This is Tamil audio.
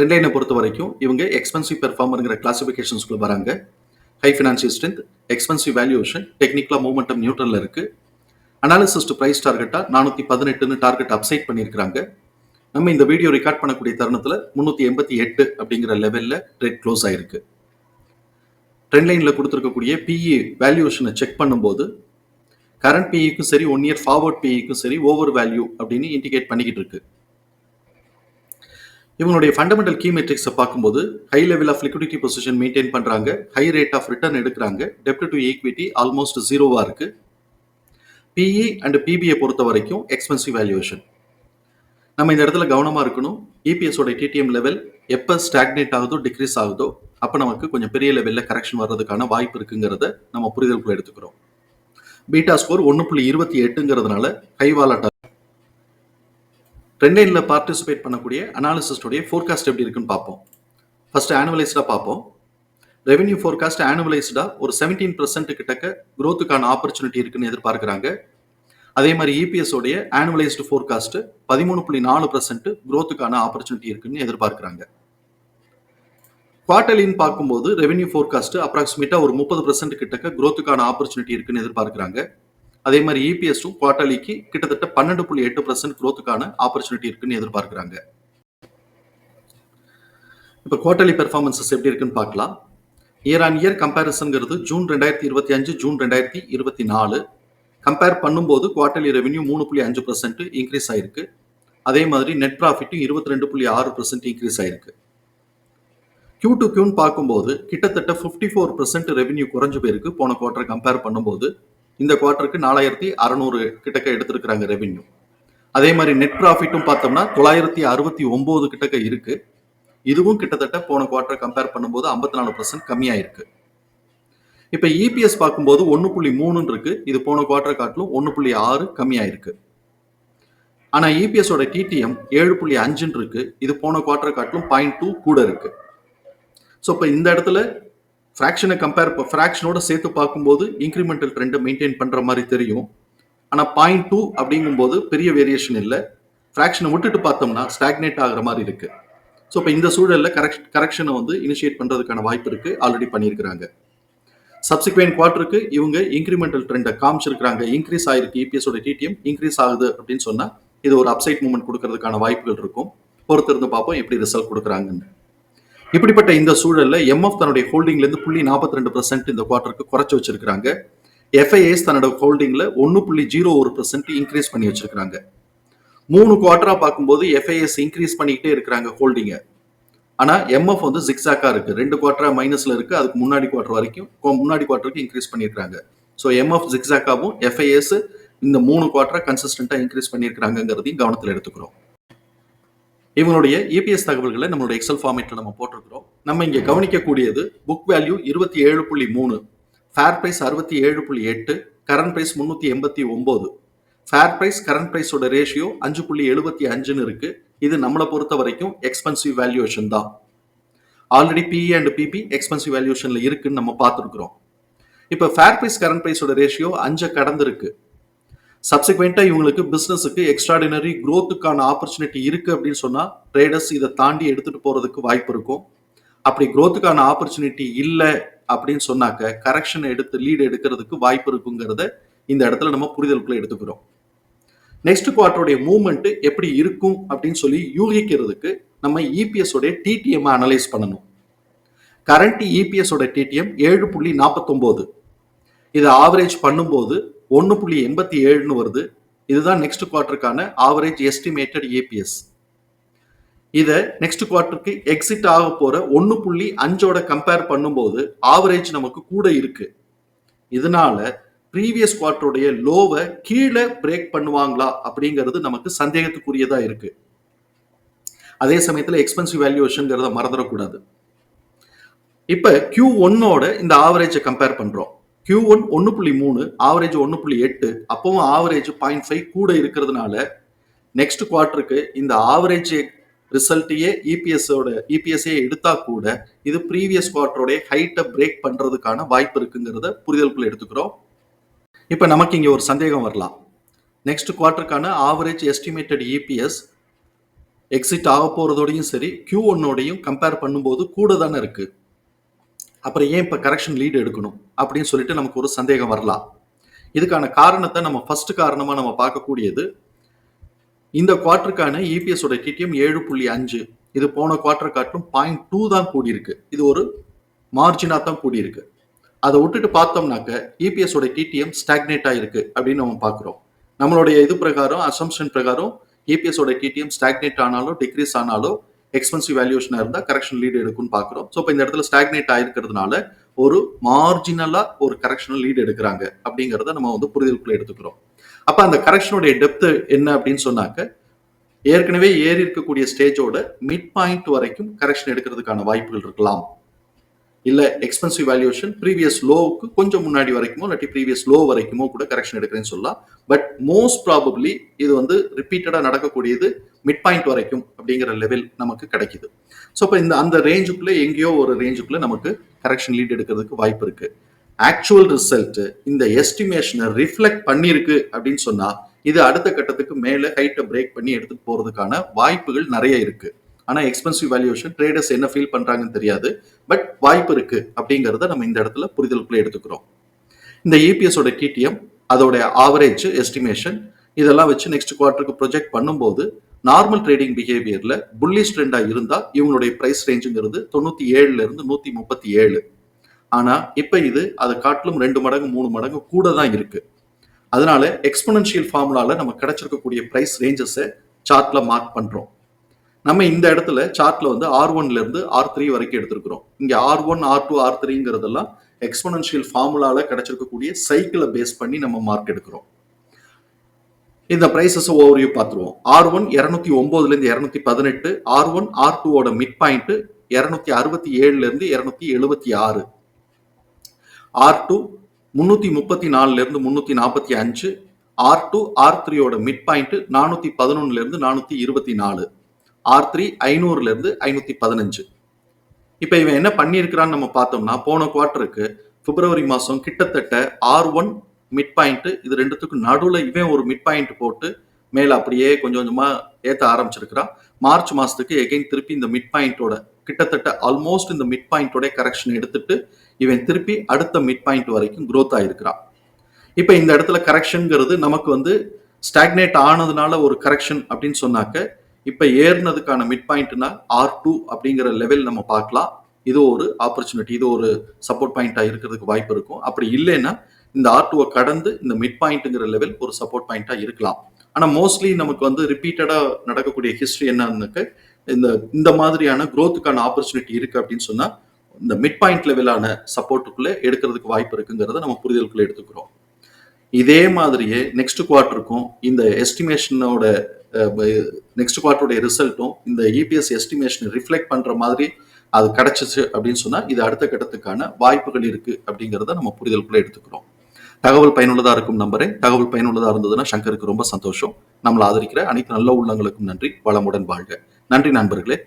ட்ரெண்ட் பொறுத்த வரைக்கும் இவங்க எக்ஸ்பென்சிவ் பெர்ஃபார்மருங்கிற கிளாசிஃபிகேஷன்ஸ்குள்ளே வராங்க. High financial strength expensive valuation டெக்னிக்கலாக மூமெண்டம் நியூட்ரலில் இருக்குது அனாலிசிஸ்ட் ப்ரைஸ் டார்கெட்டாக நானூற்றி பதினெட்டுன்னு டார்கெட் அப்சைட் பண்ணியிருக்கிறாங்க. நம்ம இந்த வீடியோ ரெக்கார்ட் பண்ணக்கூடிய தருணத்தில் முந்நூற்றி எண்பத்தி எட்டு அப்படிங்கிற லெவலில் ட்ரேட் க்ளோஸ் ஆயிருக்கு. ட்ரெண்ட் லைனில் கொடுத்துருக்கக்கூடிய பிஇ வேல்யூஷனை செக் பண்ணும்போது கரண்ட் பிஇக்கும் சரி ஒன் இயர் ஃபார்வர்ட் பிஇக்கும் சரி ஓவர் வேல்யூ அப்படின்னு இண்டிகேட் பண்ணிக்கிட்டு இருக்கு. இவங்களுடைய ஃபண்டமெண்டல் கீ மெட்ரிக்ஸை பார்க்கும்போது high level of liquidity position maintain பண்ணுறாங்க ஹை ரேட் ஆஃப் ரிட்டர்ன் எடுக்கிறாங்க. டெப்ட் டு ஈக்விட்டி ஆல்மோஸ்ட் ஜீரோவாக இருக்கு. பிஇ அண்ட் பிபிஐ பொறுத்த வரைக்கும் எக்ஸ்பென்சிவ் வேல்யூவேஷன் நம்ம இந்த இடத்துல கவனமாக இருக்கணும். இபிஎஸோட டிடிஎம் லெவல் எப்போ ஸ்டாக்னேட் ஆகுதோ டிக்ரீஸ் ஆகுதோ அப்போ நமக்கு கொஞ்சம் பெரிய லெவலில் கரெக்ஷன் வர்றதுக்கான வாய்ப்பு இருக்குங்கிறத நம்ம புரிதலுக்குள்ள எடுத்துக்கிறோம். பீட்டா ஸ்கோர் ஒன்று புள்ளி இருபத்தி எட்டுங்கிறதுனால ஹை வாலட்டா ட்ரெண்டைனில் பார்ட்டிசிபேட் பண்ணக்கூடிய அனாலிசிஸ்டோடைய ஃபோர்காஸ்ட் எப்படி இருக்குன்னு பார்ப்போம். ஃபர்ஸ்ட் ஆனுவலைஸ்டாக பார்ப்போம். ரெவென்யூ ஃபோர்காஸ்ட் ஆனுவலைஸ்டாக ஒரு செவன்டீன் பர்சன்ட் கிட்டக்க க்ரோத்துக்கான ஆப்பர்ச்சுனிட்டி இருக்குன்னு எதிர்பார்க்குறாங்க. அதே மாதிரி இபிஎஸ் உடைய ஆனுவலைஸ்டு ஃபோர்காஸ்ட் பதிமூணு புள்ளி நாலு பர்சன்ட் க்ரோத்துக்கான ஆப்பர்ச்சுனிட்டி இருக்குன்னு எதிர்பார்க்குறாங்க. குவார்டர்லின்னு பார்க்கும்போது ரெவென்யூ ஃபோர்காஸ்ட் அப்ராக்சிமேட்டாக ஒரு முப்பது பர்சன்ட் கிட்டக்க க்ரோத்துக்கான ஆப்பர்ச்சுனிட்டி இருக்குன்னு எதிர்பார்க்குறாங்க. அதே மாதிரி இபிஎஸும் குவார்டர்லிக்கு கிட்டத்தட்ட பன்னெண்டு புள்ளி எட்டு பர்சன்ட் குரோத்துக்கான ஆப்பர்ச்சுனிட்டி இருக்குன்னு எதிர்பார்க்குறாங்க. இப்போ குவார்டர்லி பெர்ஃபார்மன்சஸ் எப்படி இருக்குன்னு பார்க்கலாம். இயர் ஆன் இயர் கம்பேரிசன்ங்கிறது ஜூன் ரெண்டாயிரத்தி இருபத்தி அஞ்சு ஜூன் ரெண்டாயிரத்தி இருபத்தி நாலு. கம்பேர் பண்ணும்போது குவார்டர்லி ரெவென்யூ மூணு புள்ளி அஞ்சு பர்சன்ட் இன்க்ரீஸ் ஆயிருக்கு. அதே மாதிரி நெட் ப்ராஃபிட்டும் இருபத்தி ரெண்டு புள்ளி ஆறு பர்சன்ட் இன்க்ரீஸ் ஆயிருக்கு. கியூ டு கியூன்னு பார்க்கும்போது கிட்டத்தட்ட ஃபிஃப்டி ஃபோர் பர்சன்ட் ரெவென்யூ குறைஞ்சு போயிருக்கு. போன குவார்டர் கம்பேர் பண்ணும்போது. இந்த குவார்டருக்கு நாலாயிரத்தி அறநூறு கிட்டக்க எடுத்திருக்கிறாங்க ரெவென்யூ அதே மாதிரி நெட் ப்ராஃபிட்டும் பார்த்தோம்னா தொள்ளாயிரத்தி அறுபத்தி ஒன்பது கிட்டக்க இருக்கு. இதுவும் கிட்டத்தட்ட போன குவார்டர் கம்பேர் பண்ணும்போது ஐம்பத்தி நாலு பர்சன்ட் கம்மியாயிருக்கு. இப்போ இபிஎஸ் பார்க்கும்போது ஒன்று புள்ளி மூணுன்னு இருக்கு. இது போன குவார்டர் காட்டிலும் ஒன்று புள்ளி ஆறு கம்மியாயிருக்கு. ஆனால் இபிஎஸோட டிடிஎம் ஏழு புள்ளி அஞ்சுன்னு இருக்கு. இது போன குவார்டர் காட்டிலும் பாயிண்ட் டூ கூட இருக்கு. ஸோ இப்போ இந்த இடத்துல ஃப்ராக்ஷனை கம்பேர் ஃப்ராக்ஷனோட சேர்த்து பார்க்கும்போது இன்க்ரிமெண்டல் ட்ரெண்டை மெயின்டைன் பண்ணுற மாதிரி தெரியும். ஆனால் பாயிண்ட் டூ அப்படிங்கும்போது பெரிய வேரியேஷன் இல்லை. ஃப்ராக்ஷனை விட்டுட்டு பார்த்தோம்னா ஸ்டாக்னேட் ஆகிற மாதிரி இருக்குது ஸோ இப்போ இந்த சூழலில் கரெக்ட் கரெக்ஷனை வந்து இனிஷியேட் பண்ணுறதுக்கான வாய்ப்பு இருக்குது ஆல்ரெடி பண்ணியிருக்கிறாங்க. சப்சிக்வெண்ட் குவார்ட்டருக்கு இவங்க இன்க்ரிமெண்டல் ட்ரெண்டை காமிச்சிருக்கிறாங்க. இன்க்ரீஸ் ஆயிருக்கு. இபிஎஸோட டிடிஎம் இன்க்ரீஸ் ஆகுது அப்படின்னு சொன்னால் இது ஒரு அப்சைட் மூமெண்ட் கொடுக்கறதுக்கான வாய்ப்புகள் இருக்கும். பொறுத்திருந்து பார்ப்போம் எப்படி ரிசல்ட் கொடுக்குறாங்கன்னு. இப்படிப்பட்ட இந்த சூழலில் எம்எஃப் தன்னுடைய ஹோல்டிங்லேருந்து புள்ளி நாற்பத்தி ரெண்டு பர்சன்ட் இந்த குவார்ட்டருக்கு குறைச்சி வச்சிருக்கிறாங்க. எஃப்ஐஎஸ் தன்னோட ஹோல்டிங்கில் ஒன்று புள்ளி ஜீரோ ஒரு பர்சன்ட் இன்க்ரீஸ் பண்ணி வச்சிருக்கிறாங்க. மூணு குவார்டரா பார்க்கும்போது எஃப்ஐஎஸ் இன்க்ரீஸ் பண்ணிக்கிட்டே இருக்கிறாங்க ஹோல்டிங்கை ஆனால் எம்எஃப் வந்து ஜிக்ஸாக்காக இருக்குது ரெண்டு குவார்டரா மைனஸில் இருக்குது அதுக்கு முன்னாடி குவார்டர் வரைக்கும் முன்னாடி குவார்டருக்கு இன்க்ரீஸ் பண்ணியிருக்காங்க ஸோ எம்எஃப் ஜிக்ஸாக்காவும் எஃப்ஐஎஸ் இந்த மூணு குவார்டரா கன்சிஸ்டண்ட்டாக இன்க்ரீஸ் பண்ணியிருக்கிறாங்கிறதையும் கவனத்தில் எடுத்துக்கிறோம். இவங்களுடைய இபிஎஸ் தகவல்களை நம்மளுடைய எக்ஸல் ஃபார்மேட்ல நம்ம போட்டிருக்கிறோம். நம்ம இங்கே கவனிக்கக்கூடியது புக் வேல்யூ இருபத்தி ஏழு புள்ளி மூணு ஃபேர் ப்ரைஸ் அறுபத்தி ஏழு புள்ளி எட்டு கரண்ட் ப்ரைஸ் முந்நூற்றி எண்பத்தி ஒம்பது ஃபேர் ப்ரைஸ் கரண்ட் ப்ரைஸோட ரேஷியோ அஞ்சு புள்ளி எழுபத்தி அஞ்சுன்னு இருக்கு. இது நம்மளை பொறுத்த வரைக்கும் எக்ஸ்பென்சிவ் வேல்யூவேஷன் தான். Already PE and PB expensive வேல்யூவேஷன்ல இருக்குன்னு நம்ம பார்த்துருக்குறோம். இப்போ ஃபேர் ப்ரைஸ் கரண்ட் ப்ரைஸோட ரேஷியோ அஞ்சை கடந்திருக்கு. சப்சிக்வெண்ட்டாக இவங்களுக்கு பிஸ்னஸுக்கு எக்ஸ்ட்ராடினரி க்ரோத்துக்கான ஆப்பர்ச்சுனிட்டி இருக்குது அப்படின்னு சொன்னால் ட்ரேடர்ஸ் இதை தாண்டி எடுத்துகிட்டு போகிறதுக்கு வாய்ப்பு இருக்கும். அப்படி க்ரோத்துக்கான ஆப்பர்ச்சுனிட்டி இல்லை அப்படின்னு சொன்னாக்க கரெக்ஷன் எடுத்து லீடு எடுக்கிறதுக்கு வாய்ப்பு இருக்குங்கிறத இந்த இடத்துல நம்ம புரிதலுக்குள்ள எடுத்துக்கிறோம். நெக்ஸ்ட் குவார்டருடைய மூமெண்ட்டு எப்படி இருக்கும் அப்படின்னு சொல்லி யூகிக்கிறதுக்கு நம்ம இபிஎஸ் உடைய டிடிஎம் அனலைஸ் பண்ணணும். கரண்ட் இபிஎஸ் டிடிஎம் ஏழு புள்ளி நாற்பத்தொம்போது. இதை ஆவரேஜ் பண்ணும்போது ஒன்று புள்ளி எண்பத்தி ஏழுன்னு வருது. இதுதான் நெக்ஸ்ட் குவார்ட்டருக்கான ஆவரேஜ் எஸ்டிமேட்டட் ஏபிஎஸ் இதை நெக்ஸ்ட் குவார்ட்டருக்கு எக்ஸிட் ஆக போகிற ஒன்று புள்ளி அஞ்சோட கம்பேர் பண்ணும்போது ஆவரேஜ் நமக்கு கூட இருக்கு. இதனால ப்ரீவியஸ் குவார்ட்டருடைய லோவை கீழே பிரேக் பண்ணுவாங்களா அப்படிங்கிறது நமக்கு சந்தேகத்துக்குரியதாக இருக்கு. அதே சமயத்தில் எக்ஸ்பென்சிவ் வேல்யூவேஷன்ங்கிறத மறந்துடக்கூடாது. இப்போ கியூ ஒன்னோட இந்த ஆவரேஜை கம்பேர் பண்ணுறோம் கியூ ஒன் ஒன்று புள்ளி மூணு ஆவரேஜ் ஒன்று புள்ளி எட்டு அப்பவும் ஆவரேஜ் பாயிண்ட் ஃபைவ் கூட இருக்கிறதுனால நெக்ஸ்ட் குவார்ட்டருக்கு இந்த ஆவரேஜ் ரிசல்ட்டையே இபிஎஸோட இபிஎஸ்ஏ எடுத்தா கூட இது ப்ரீவியஸ் குவார்ட்டரோட ஹைட்டை பிரேக் பண்ணுறதுக்கான வாய்ப்பு இருக்குங்கிறத புரிதலுக்குள்ள எடுத்துக்கிறோம். இப்போ நமக்கு இங்கே ஒரு சந்தேகம் வரலாம். நெக்ஸ்ட் குவார்ட்டருக்கான ஆவரேஜ் எஸ்டிமேட்டட் இபிஎஸ் எக்ஸிட் ஆக போகிறதோடையும் சரி கியூ ஒன்னோடையும் கம்பேர் பண்ணும்போது கூட தானே இருக்குது அப்புறம் ஏன் இப்போ கரெக்ஷன் லீடு எடுக்கணும் அப்படின்னு சொல்லிட்டு நமக்கு ஒரு சந்தேகம் வரலாம். இதுக்கான காரணத்தை நம்ம ஃபர்ஸ்ட் காரணமாக நம்ம பார்க்கக்கூடியது இந்த குவார்ட்டருக்கான இபிஎஸ் ஓட டிடிஎம் ஏழு புள்ளி அஞ்சு. இது போன குவார்ட்டர் காட்டும் பாயிண்ட் டூ தான் கூடியிருக்கு. இது ஒரு மார்ஜினாக தான் கூடியிருக்கு. அதை விட்டுட்டு பார்த்தோம்னாக்க இபிஎஸ் ஓட டிடிஎம் ஸ்டாக்னேட் ஆயிருக்கு அப்படின்னு நம்ம பார்க்குறோம். நம்மளுடைய இது பிரகாரம் அசம்ஷன் பிரகாரம் இபிஎஸ் ஓட டிடிஎம் ஸ்டாக்னேட் ஆனாலும் டிக்ரீஸ் ஆனாலும் எக்ஸ்பென்சிவ் வேல்யூஷனாக இருந்தால் கரெக்ஷன் லீடு எடுக்கும்னு பார்க்குறோம் ஸோ இப்போ இந்த இடத்துல ஸ்டாக்னேட் ஆயிருக்கிறதுனால ஒரு மார்ஜினலாக ஒரு கரெக்ஷனல் லீடு எடுக்கிறாங்க அப்படிங்கிறத நம்ம வந்து புரிதலுக்குள்ள எடுத்துக்கிறோம். அப்போ அந்த கரெக்ஷனுடைய டெப்த் என்ன அப்படின்னு சொன்னாக்க ஏற்கனவே ஏறி இருக்கக்கூடிய ஸ்டேஜோட மிட் பாயிண்ட் வரைக்கும் கரெக்ஷன் எடுக்கிறதுக்கான வாய்ப்புகள் இருக்கலாம். இல்ல எக்ஸ்பென்சிவ் வேல்யூஷன் ப்ரீவியஸ் லோவுக்கு கொஞ்சம் முன்னாடி வரைக்குமோ இல்லாட்டி ப்ரீவியஸ் லோ வரைக்குமோ கூட கரெக்ஷன் எடுக்கிறேன்னு சொல்லலாம். பட் மோஸ்ட் ப்ராபப்ளி இது வந்து ரிப்பீட்டடா நடக்கக்கூடியது மிட் பாயிண்ட் வரைக்கும் அப்படிங்கிற லெவல் நமக்கு கிடைக்குது. ஸோ இப்போ இந்த அந்த ரேஞ்சுக்குள்ளே எங்கேயோ ஒரு ரேஞ்சுக்குள்ளே நமக்கு கரெக்ஷன் லீட் எடுக்கிறதுக்கு வாய்ப்பு இருக்கு. ஆக்சுவல் ரிசல்ட் இந்த எஸ்டிமேஷனை ரிஃப்ளெக்ட் பண்ணியிருக்கு அப்படின்னு சொன்னா இது அடுத்த கட்டத்துக்கு மேலே ஹைட்டை பிரேக் பண்ணி எடுத்துட்டு போறதுக்கான வாய்ப்புகள் நிறைய இருக்குது ஆனால் எக்ஸ்பென்சிவ் வேல்யூஷன் ட்ரேடர்ஸ் என்ன ஃபீல் பண்ணுறாங்கன்னு தெரியாது. பட் வாய்ப்பு இருக்கு அப்படிங்கிறத நம்ம இந்த இடத்துல புரிதலுக்குள்ளே எடுத்துக்கிறோம். இந்த இபிஎஸோட டிடிஎம் அதோட ஆவரேஜ் எஸ்டிமேஷன் இதெல்லாம் வச்சு நெக்ஸ்ட் குவார்ட்டருக்கு ப்ரொஜெக்ட் பண்ணும்போது நார்மல் ட்ரேடிங் பிஹேவியர்ல புல்லிஷ் ஸ்ட்ரெண்டாக இருந்தால் இவங்களுடைய ப்ரைஸ் ரேஞ்சுங்கிறது தொண்ணூற்றி ஏழுல இருந்து முப்பத்தி ஏழு. ஆனால் இப்போ இது அதை காட்டிலும் ரெண்டு மடங்கு மூணு மடங்கு கூட தான் இருக்கு. அதனால எக்ஸ்பொனன்ஷியல் ஃபார்முலாவில் நம்ம கிடைச்சிருக்கக்கூடிய பிரைஸ் ரேஞ்சஸை சார்ட்டில் மார்க் பண்ணுறோம் நம்ம இந்த இடத்துல சார்ட்ல வந்து ஆர் ஒன்ல இருந்து ஆர் த்ரீ வரைக்கும் எடுத்திருக்கிறோம். இங்க R one R two R த்ரீங்கிறதெல்லாம் exponential ஃபார்முலால கிடைச்சிருக்கக்கூடிய சைக்கிளை பேஸ் பண்ணி நம்ம மார்க் எடுக்கிறோம். இந்த பிரைசஸ் ஓவரியூ பார்த்துருவோம். ஆர் ஒன் இரநூத்தி ஒன்பதுல இருந்து இரநூத்தி பதினெட்டு ஆர் ஒன் ஆர் டூவோட மிட் பாயிண்ட் இரநூத்தி அறுபத்தி ஏழுல இருந்து இரநூத்தி எழுபத்தி ஆறு. ஆர் டூ முன்னூத்தி முப்பத்தி நாலுல இருந்து முன்னூத்தி நாற்பத்தி அஞ்சு. ஆர் டூ ஆர் த்ரீயோட மிட் பாயிண்ட் நானூத்தி பதினொன்னுல இருந்து நானூத்தி இருபத்தி நாலு. ஆர் த்ரீ ஐநூறுலேருந்து ஐநூற்றி பதினஞ்சு. இப்போ இவன் என்ன பண்ணியிருக்கிறான்னு நம்ம பார்த்தோம்னா போன குவார்ட்டருக்கு பிப்ரவரி மாதம் கிட்டத்தட்ட ஆர் ஒன் மிட் பாயிண்ட்டு இது ரெண்டுத்துக்கும் நடுவில் இவன் ஒரு மிட் பாயிண்ட் போட்டு மேலே அப்படியே கொஞ்சம் கொஞ்சமாக ஏற்ற ஆரம்பிச்சிருக்கிறான். மார்ச் மாதத்துக்கு எகைன் திருப்பி இந்த மிட் பாயிண்டோட கிட்டத்தட்ட ஆல்மோஸ்ட் இந்த மிட் பாயிண்டோட கரெக்ஷன் எடுத்துட்டு இவன் திருப்பி அடுத்த மிட் பாயிண்ட் வரைக்கும் க்ரோத் ஆகிருக்கிறான் இப்போ இந்த இடத்துல கரெக்ஷனுங்கிறது நமக்கு வந்து ஸ்டாக்னேட் ஆனதுனால ஒரு கரெக்ஷன் அப்படின்னு சொன்னாக்க இப்போ ஏறினதுக்கான மிட் பாயிண்ட்னா ஆர் டூ அப்படிங்கிற லெவல் நம்ம பார்க்கலாம். இது ஒரு ஆப்பர்ச்சுனிட்டி இது ஒரு சப்போர்ட் பாயிண்ட்டாக இருக்கிறதுக்கு வாய்ப்பு இருக்கும். அப்படி இல்லைன்னா இந்த ஆர் டூவை கடந்து இந்த மிட் பாயிண்ட்டுங்கிற லெவல் ஒரு சப்போர்ட் பாயிண்ட்டாக இருக்கலாம். ஆனால் மோஸ்ட்லி நமக்கு வந்து ரிப்பீட்டடாக நடக்கக்கூடிய ஹிஸ்ட்ரி என்னன்னாக்க இந்த இந்த மாதிரியான க்ரோத்துக்கான ஆப்பர்ச்சுனிட்டி இருக்கு அப்படின்னு சொன்னால் இந்த மிட் பாயிண்ட் லெவலான சப்போர்ட்டுக்குள்ளே எடுக்கிறதுக்கு வாய்ப்பு இருக்குங்கிறத நம்ம புரிதலுக்குள்ளே எடுத்துக்கிறோம். இதே மாதிரியே நெக்ஸ்ட் குவார்ட்டருக்கும் இந்த எஸ்டிமேஷனோட நெக்ஸ்ட் குவார்ட்டருடைய ரிசல்ட்டும் இந்த இபிஎஸ் எஸ்டிமேஷன் ரிஃப்ளெக்ட் பண்ணுற மாதிரி அது கிடைச்சிச்சு அப்படின்னு சொன்னால் இது அடுத்த கட்டத்துக்கான வாய்ப்புகள் இருக்குது அப்படிங்கிறத நம்ம புரிதலுக்குள்ளே எடுத்துக்கிறோம். தகவல் பயனுள்ளதாக இருக்கும் நம்பரே தகவல் பயனுள்ளதாக இருந்ததுன்னா சங்கருக்கு ரொம்ப சந்தோஷம். நம்மளை ஆதரிக்கிற அனைத்து நல்ல உள்ளங்களுக்கும் நன்றி. வளமுடன் வாழ்க. நன்றி நண்பர்களே.